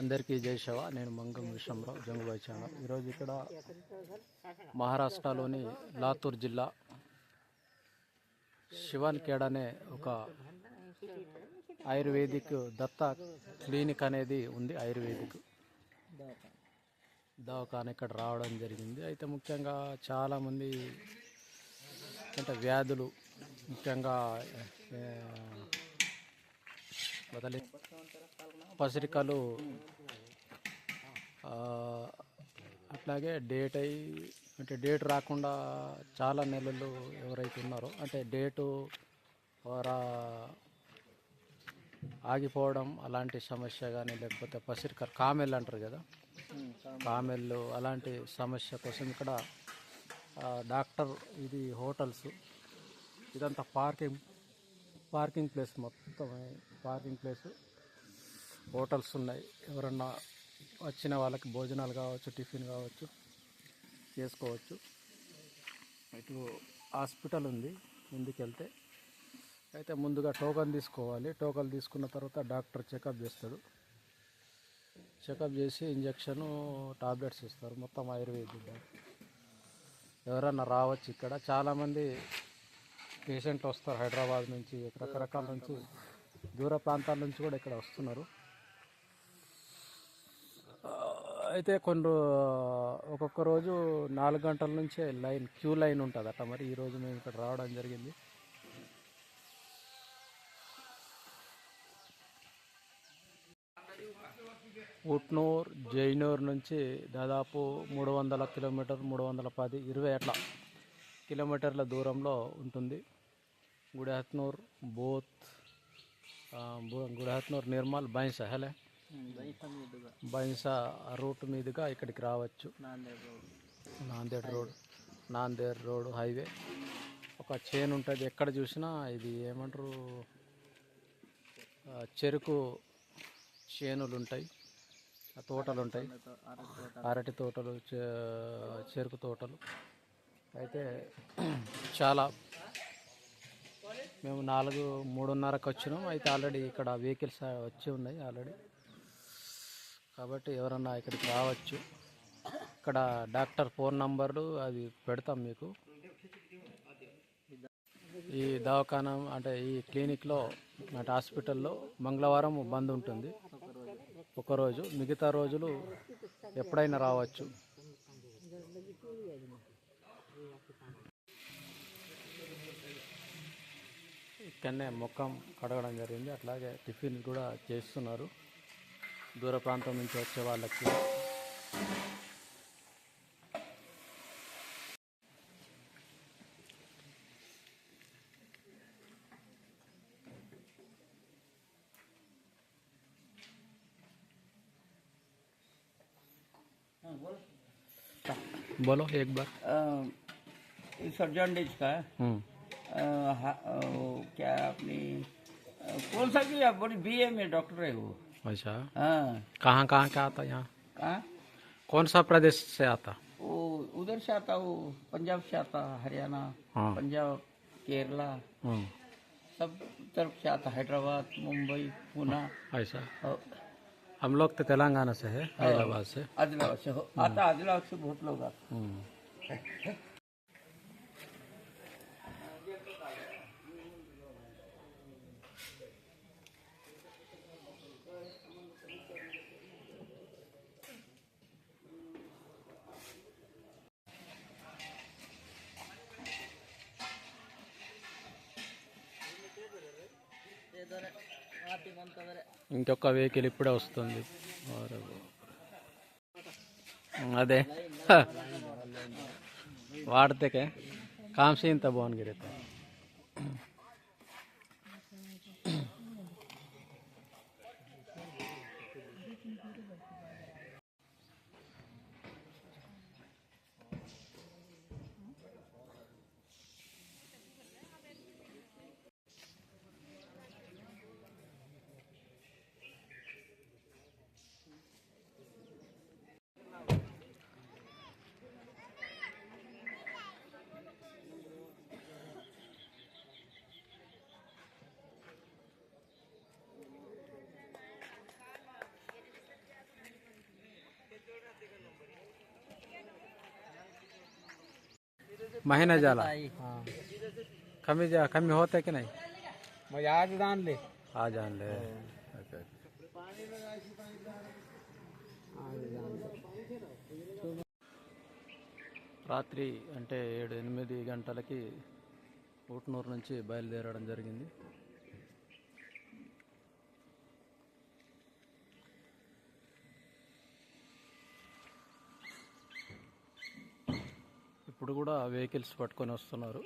అందరికీ జై శివ. నేను మంగం విశ్వంరావు జంగుబాయి ఛానల్. ఈరోజు ఇక్కడ మహారాష్ట్రలోని లాతూర్ జిల్లా శివాన్ కేడ్ అనే ఒక ఆయుర్వేదిక్ దత్త క్లినిక్ అనేది ఉంది ఆయుర్వేదిక్ దవాఖాన ఇక్కడ రావడం జరిగింది. అయితే ముఖ్యంగా చాలామంది అంటే వ్యాధులు ముఖ్యంగా ఏ, బదలి పసిరికలు అట్లాగే డేట్ అయి అంటే డేట్ రాకుండా చాలా నెలలు ఎవరైతే ఉన్నారో అంటే డేటు రా ఆగిపోవడం అలాంటి సమస్య కానీ లేకపోతే పసిరికలు కామెల్ అంటారు కదా? కామెళ్ళు అలాంటి సమస్య కోసం ఇక్కడ డాక్టర్ ఇది హోటల్స్ ఇదంతా పార్కింగ్ పార్కింగ్ ప్లేస్ మొత్తం పార్కింగ్ ప్లేస్. హోటల్స్ ఉన్నాయి. ఎవరన్నా వచ్చిన వాళ్ళకి భోజనాలు కావచ్చు టిఫిన్ కావచ్చు చేసుకోవచ్చు. ఇటు హాస్పిటల్ ఉంది ముందుకెళ్తే. అయితే ముందుగా టోకన్ తీసుకోవాలి. టోకన్ తీసుకున్న తర్వాత డాక్టర్ చెకప్ చేస్తాడు. చెకప్ చేసి ఇంజక్షను టాబ్లెట్స్ ఇస్తారు. మొత్తం ఆయుర్వేదిక్ ఎవరన్నా రావచ్చు ఇక్కడ. చాలామంది పేషెంట్లు వస్తారు హైదరాబాద్ నుంచి రకరకాల నుంచి దూర ప్రాంతాల నుంచి కూడా ఇక్కడ వస్తున్నారు. అయితే కొన్ని ఒక్కొక్క రోజు నాలుగు గంటల నుంచే లైన్ క్యూ లైన్ ఉంటుంది అట్లా మరి ఈరోజు మేము ఇక్కడ రావడం జరిగింది. ఉట్నూర్ జైనూర్ నుంచి దాదాపు మూడు వందల కిలోమీటర్ మూడు వందల పది ఇరవై అట్లా కిలోమీటర్ల దూరంలో ఉంటుంది. గుడిహత్నూర్ బోత్ ఆ, బో- గుడిహత్నూర్ నిర్మల్ బైన్సా హలే బైన్సా రూట్ మీదుగా ఇక్కడికి రావచ్చు Nanded road Nanded road highway ఒక చైన్ ఉంటుంది ఎక్కడ చూసినా ఇది ఏమంటారు చెరుకు చేనులు ఉంటాయి తోటలు ఉంటాయి అరటి తోటలు చెరుకు తోటలు. అయితే చాలా మేము నాలుగు మూడున్నరకు వచ్చినాం. అయితే ఆల్రెడీ ఇక్కడ వెహికల్స్ వచ్చి ఉన్నాయి ఆల్రెడీ. కాబట్టి ఎవరన్నా ఇక్కడికి రావచ్చు. ఇక్కడ డాక్టర్ ఫోన్ నంబర్లు అవి పెడతాం మీకు. ఈ దవాఖానా అంటే ఈ క్లినిక్లో అంటే హాస్పిటల్లో మంగళవారం బంద్ ఉంటుంది. ఒకరోజు మిగతా రోజులు ఎప్పుడైనా రావచ్చు. ఇక్కడనే ముఖం కడగడం జరిగింది అట్లాగే టిఫిన్ కూడా చేస్తున్నారు దూర ప్రాంతం నుంచి వచ్చే వాళ్ళకి बोलो एक बार सर जॉन्डिस का हम्म अ, हा- अ, वो क्या अपनी कौन सा की बड़ी बी ए में डॉक्टर है वो। अच्छा। हाँ। कहाँ कहाँ का आता यहाँ? कहाँ? कौन सा प्रदेश से आता? वो उधर से आता वो पंजाब से आता हरियाणा हाँ। पंजाब केरला हम्म, सब तरफ़ से आता हैदराबाद मुंबई पुणे। ऐसा। हम लोग तो तेलंगाना से है हैदराबाद से। आदिलाबाद से आता आदिलाबाद से बहुत लोग आते। ఇంకొక వెహికల్ ఇప్పుడే వస్తుంది. అదే. వాడితే కాంసీ ఇంత బాగుంది महीना जाला हाँ कमी जा कमी होते कि नहीं मजा आज दान ले आ जान ले ఓకే. రాత్రి అంటే ఏడు ఎనిమిది గంటలకి ఊట్నూరు నుంచి బయలుదేరడం జరిగింది ఇప్పుడు కూడా వెహికల్స్ పట్టుకొని వస్తున్నారు.